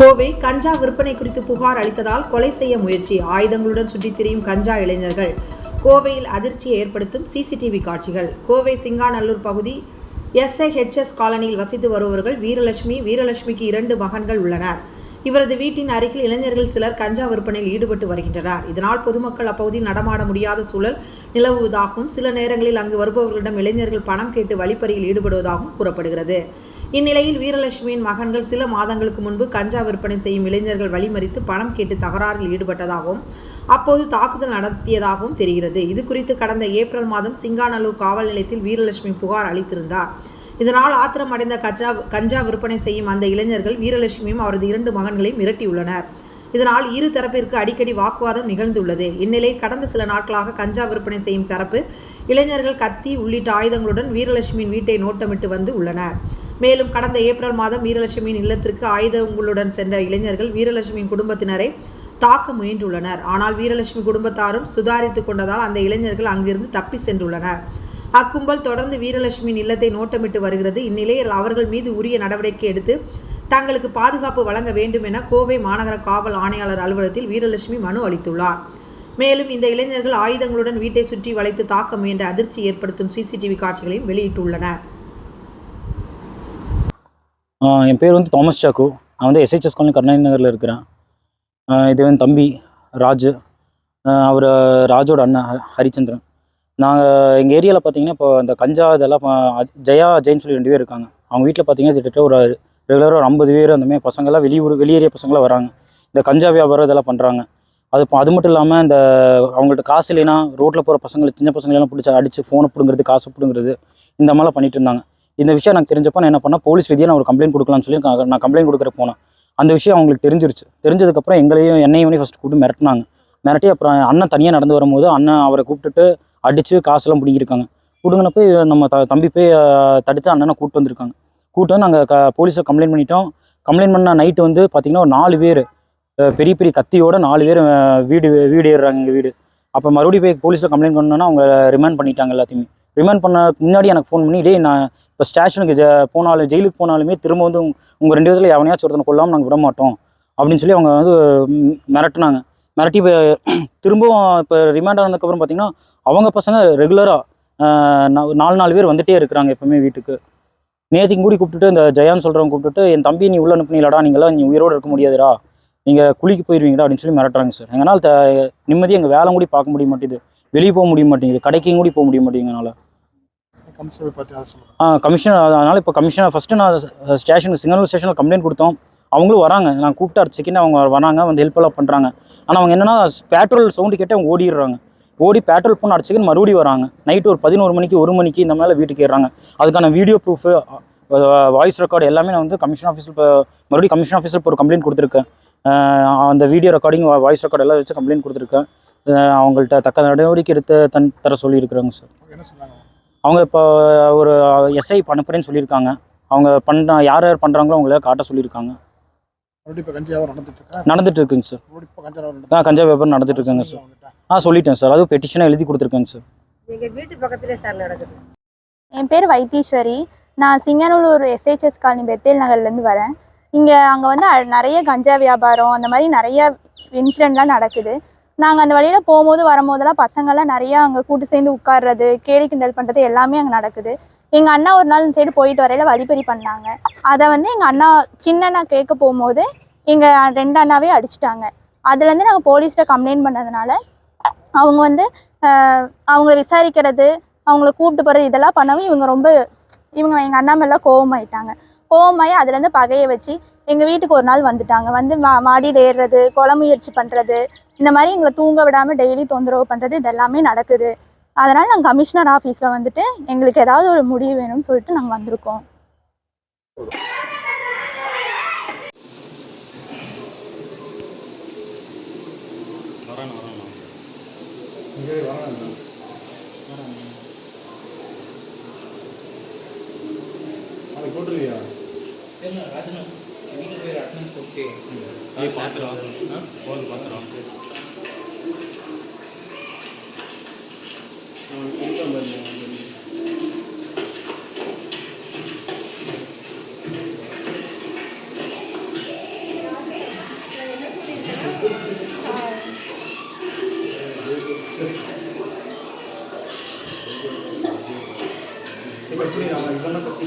கோவை கஞ்சா விற்பனை குறித்து புகார் அளித்ததால் கொலை செய்ய முயற்சி. ஆயுதங்களுடன் சுற்றித் திரியும் கஞ்சா இளைஞர்கள். கோவையில் அதிர்ச்சியை ஏற்படுத்தும் சிசிடிவி காட்சிகள். கோவை சிங்காநல்லூர் பகுதி எஸ்ஐஹெச்எஸ் காலனியில் வசித்து வருபவர்கள் வீரலட்சுமி வீரலட்சுமிக்கு இரண்டு மகன்கள் உள்ளனர். இவரது வீட்டின் அருகில் இளைஞர்கள் சிலர் கஞ்சா விற்பனையில் ஈடுபட்டு வருகின்றனர். இதனால் பொதுமக்கள் அப்பகுதியில் நடமாட முடியாத சூழல் நிலவுவதாகவும் சில நேரங்களில் அங்கு வருபவர்களிடம் இளைஞர்கள் பணம் கேட்டு வழிப்பறியில் ஈடுபடுவதாகவும் கூறப்படுகிறது. இந்நிலையில் வீரலட்சுமியின் மகன்கள் சில மாதங்களுக்கு முன்பு கஞ்சா விற்பனை செய்யும் இளைஞர்கள் வழிமறித்து பணம் கேட்டு தகராறில் ஈடுபட்டதாகவும் அப்போது தாக்குதல் நடத்தியதாகவும் தெரிகிறது. இது குறித்து கடந்த ஏப்ரல் மாதம் சிங்காநல்லூர் காவல் நிலையத்தில் வீரலட்சுமி புகார் அளித்திருந்தார். இதனால் ஆத்திரமடைந்த கஞ்சா கஞ்சா விற்பனை செய்யும் அந்த இளைஞர்கள் வீரலட்சுமியும் அவரது இரண்டு மகன்களையும் மிரட்டியுள்ளனர். இதனால் இரு தரப்பிற்கு அடிக்கடி வாக்குவாதம் நிகழ்ந்துள்ளது. இந்நிலையில் கடந்த சில நாட்களாக கஞ்சா விற்பனை செய்யும் தரப்பு இளைஞர்கள் கத்தி உள்ளிட்ட ஆயுதங்களுடன் வீரலட்சுமியின் வீட்டை நோட்டமிட்டு வந்து உள்ளனர். மேலும் கடந்த ஏப்ரல் மாதம் வீரலட்சுமியின் இல்லத்திற்கு ஆயுதங்களுடன் சென்ற இளைஞர்கள் வீரலட்சுமியின் குடும்பத்தினரை தாக்க முயன்றுள்ளனர். ஆனால் வீரலட்சுமி குடும்பத்தாரும் சுதாரித்து கொண்டதால் அந்த இளைஞர்கள் அங்கிருந்து தப்பி சென்றுள்ளனர். அக்கும்பல் தொடர்ந்து வீரலட்சுமியின் இல்லத்தை நோட்டமிட்டு வருகிறது. இந்நிலையில் அவர்கள் மீது உரிய நடவடிக்கை எடுத்து தங்களுக்கு பாதுகாப்பு வழங்க வேண்டும் என கோவை மாநகர காவல் ஆணையாளர் அலுவலகத்தில் வீரலட்சுமி மனு அளித்துள்ளார். மேலும் இந்த இளைஞர்கள் ஆயுதங்களுடன் வீட்டை சுற்றி வளைத்து தாக்க முயன்ற அதிர்ச்சி ஏற்படுத்தும் சிசிடிவி காட்சிகளையும் வெளியிட்டுள்ளனர். என் பேர் வந்து தாமஸ் சாக்கு. நான் வந்து எஸ்ஹெச்எஸ் காலனி கருணாநிதி நகரில் இருக்கிறேன். இது வந்து தம்பி ராஜு. அவர் ராஜோட அண்ணன் ஹரிச்சந்திரன். நாங்கள் எங்கள் ஏரியாவில் பார்த்தீங்கன்னா இப்போ அந்த கஞ்சா இதெல்லாம் ஜெயா ஜெயின் சொல்லி ரெண்டு பேர் இருக்காங்க. அவங்க வீட்டில் பார்த்தீங்கன்னா கிட்டத்தட்ட ஒரு ரெகுலராக ஒரு ஐம்பது பேர் அந்த மாதிரி பசங்கள்லாம் வெளியூர் வெளியேறிய பசங்களாம் வராங்க. இந்த கஞ்சா வியாபாரம் இதெல்லாம் பண்ணுறாங்க அது இப்போ அது மட்டும் இல்லாமல் இந்த அவங்கள்ட்ட காசு இல்லைன்னா ரோட்டில் போகிற பசங்களை சின்ன பசங்களெல்லாம் பிடிச்சி அடித்து ஃபோனை பிடுங்கிறது காசு பிடுங்கிறது இந்த மாதிரிலாம் பண்ணிகிட்டு இருந்தாங்க. இந்த விஷயம் எனக்கு தெரிஞ்சப்போ நான் என்ன பண்ணால் போலீஸ் ரீதியாக நான் ஒரு கம்ப்ளைண்ட் கொடுக்கலாம்னு சொல்லி நான் கம்ப்ளைண்ட் கொடுக்குற போனேன். அந்த விஷயம் அவங்களுக்கு தெரிஞ்சிருச்சு. தெரிஞ்சதுக்கப்புறம் எங்களையும் என்னையும் ஃபஸ்ட்டு கூப்பிட்டு மிரட்டினாங்க. மிரட்டி அப்புறம் அண்ணன் தனியாக நடந்து வரும்போது அண்ணன் அவரை கூப்பிட்டுட்டு அடித்து காசெல்லாம் பிடிங்கிருக்காங்க போய் நம்ம த தம்பி போய் தடுத்து அண்ணனை கூப்பிட்டு வந்திருக்காங்க. கூப்பிட்டு வந்து நாங்கள் க போலீஸில் கம்ப்ளைண்ட் பண்ணிட்டோம். கம்ப்ளைண்ட் பண்ண நைட்டு வந்து பார்த்திங்கன்னா ஒரு நாலு பேர். பெரிய பெரிய கத்தியோட நாலு பேர் வீடு வீடு ஏறுறாங்க எங்கள் வீடு. அப்போ மறுபடியும் போய் போலீஸில் கம்ப்ளைண்ட் பண்ணோன்னா அவங்க ரிமாண்ட் பண்ணிட்டாங்க எல்லாத்தையுமே. ரிமாண்ட் பண்ண முன்னாடி எனக்கு ஃபோன் பண்ணி இதே நான் இப்போ ஸ்டேஷனுக்கு ஜ போனாலும் ஜெயிலுக்கு போனாலுமே திரும்ப வந்து உங்கள் ரெண்டு விதத்தில் எவனையாச்சும் ஒருத்தனை கொள்ளாமல் நாங்கள் விட மாட்டோம் அப்படின்னு சொல்லி அவங்க வந்து மிரட்டினாங்க. மிரட்டி இப்போ திரும்பவும் இப்போ ரிமாண்ட் ஆனதுக்கப்புறம் பார்த்தீங்கன்னா அவங்க பசங்க ரெகுலராக நாலு நாலு பேர் வந்துட்டே இருக்கிறாங்க எப்பவுமே வீட்டுக்கு. நேற்றுக்கு கூடி கூப்பிட்டுட்டு இந்த ஜெயான்னு சொல்கிறவங்க கூப்பிட்டுட்டு என் தம்பி நீ உள்ள அனுப்புனீங்களாடா நீங்களாம் நீ உயிரோடு இருக்க முடியாதுடா. நீங்கள் குளிக்கு போயிடுவீங்கடா அப்படின்னு சொல்லி மிரட்டுறாங்க சார் எங்களால் த நிம்மதியாக எங்கள் வேலை கூட பார்க்க முடிய மாட்டேங்குது. வெளியே போக முடிய மாட்டேங்குது. கடைக்கும் கூட போக முடிய மாட்டேங்குது எங்களால் கமிஷனர் பற்றி அதை சொல்லுங்கள் ஆ கமிஷனர் அதனால் இப்போ கமிஷனர் ஃபஸ்ட்டு நான் ஸ்டேஷனுக்கு சிங்கனூர் ஸ்டேஷனில் கம்ப்ளைண்ட் கொடுத்தோம். அவங்களும் வராங்க. நான் கூப்பிட்டு செகண்ட் அவங்க வராங்க வந்து ஹெல்ப் எல்லாம் பண்ணுறாங்க ஆனால் அவங்க என்னன்னா பெட்ரோல் சவுண்டு கேட்டு அவங்க ஓடிடுறாங்க. ஓடி பெட்ரோல் அடுத்த செகண்ட் மறுபடியும் வராங்க. நைட்டு ஒரு பதினோரு மணிக்கு ஒரு மணிக்கு இந்த மேலே வீட்டுக்கு ஏறுறாங்க. அதுக்கான வீடியோ ப்ரூஃபு வாய்ஸ் ரெக்கார்டு எல்லாமே நான் வந்து கமிஷன் ஆஃபீஸில் இப்போ மறுபடியும் கமிஷன் ஆஃபீஸில் இப்போ ஒரு கம்ப்ளைண்ட் கொடுத்துருக்கேன். அந்த வீடியோ ரெக்கார்டிங் வாய்ஸ் ரெக்கார்டு எல்லாம் வச்சு கம்ப்ளைண்ட் கொடுத்துருக்கேன். அவங்கள்ட்ட தக்க நடவடிக்கை எடுத்து தன் தர சொல்லியிருக்கிறாங்க சார் என்ன சொன்னாங்க அவங்க இப்போ ஒரு எஸ்ஐ அனுப்புறேன்னு சொல்லியிருக்காங்க. அவங்க பண்ண யார் யார் பண்ணுறாங்களோ அவங்கள காட்ட சொல்லியிருக்காங்க. நடந்துட்டு இருக்கா? நடந்துட்டு இருக்குங்க சார் ஆ கஞ்சா வியாபாரம் நடந்துட்டு இருக்குங்க சார். ஆ சொல்லிட்டேன் சார். அதுவும் பெட்டிஷனாக எழுதி கொடுத்துருக்கேங்க சார். எங்க வீட்டு பக்கத்துல சார் நடக்குது. என் பேர் வைத்தீஸ்வரி. நான் சிங்கனூர் எஸ்ஹெச்எஸ் காலனி பெத்தேல் நகர்லேருந்து வரேன். இங்கே அங்கே வந்து நிறைய கஞ்சா வியாபாரம் அந்த மாதிரி நிறைய இன்சிடெண்ட்லாம் நடக்குது. நாங்கள் அந்த வழியில் போகும்போது வரும்போதெல்லாம் பசங்கள்லாம் நிறையா அங்கே கூட்டு சேர்ந்து உட்கார்றது கேலி கிண்டல் பண்ணுறது எல்லாமே அங்கே நடக்குது. எங்கள் அண்ணா ஒரு நாள் இந்த சைடு போயிட்டு வரையில வழிப்பறி பண்ணாங்க. அதை வந்து எங்கள் அண்ணா சின்ன அண்ணா கேட்க போகும்போது எங்கள் ரெண்டு அண்ணாவே அடிச்சிட்டாங்க. அதுலேருந்து நாங்கள் போலீஸில் கம்ப்ளைண்ட் பண்ணதுனால அவங்க வந்து அவங்கள விசாரிக்கிறது அவங்கள கூப்பிட்டு போகிறது இதெல்லாம் பண்ணவும் இவங்க ரொம்ப இவங்க எங்கள் அண்ணா மேலாம் கோவமாயிட்டாங்க. கோவமாயி அதுலேருந்து பகையை வச்சு எங்கள் வீட்டுக்கு ஒரு நாள் வந்துட்டாங்க. வந்து மா மாடியில் ஏறுறது கொலை முயற்சி பண்ணுறது இந்த மாதிரி எங்களை தூங்க விடாமல் டெய்லி தொந்தரவு பண்ணுறது இதெல்லாமே நடக்குது. அதனால் நாங்கள் கமிஷனர் ஆஃபீஸில் வந்துட்டு எங்களுக்கு ஏதாவது ஒரு முடிவு வேணும்னு சொல்லிட்டு நாங்கள் வந்திருக்கோம். போட்டுருவியா ராஜனா வீட்டில் போய் அட்டனன்ஸ் போட்டு போய் பார்த்துருவோம் போது பார்த்துருவோம் இப்போ எப்படி அவன் இவனை பற்றி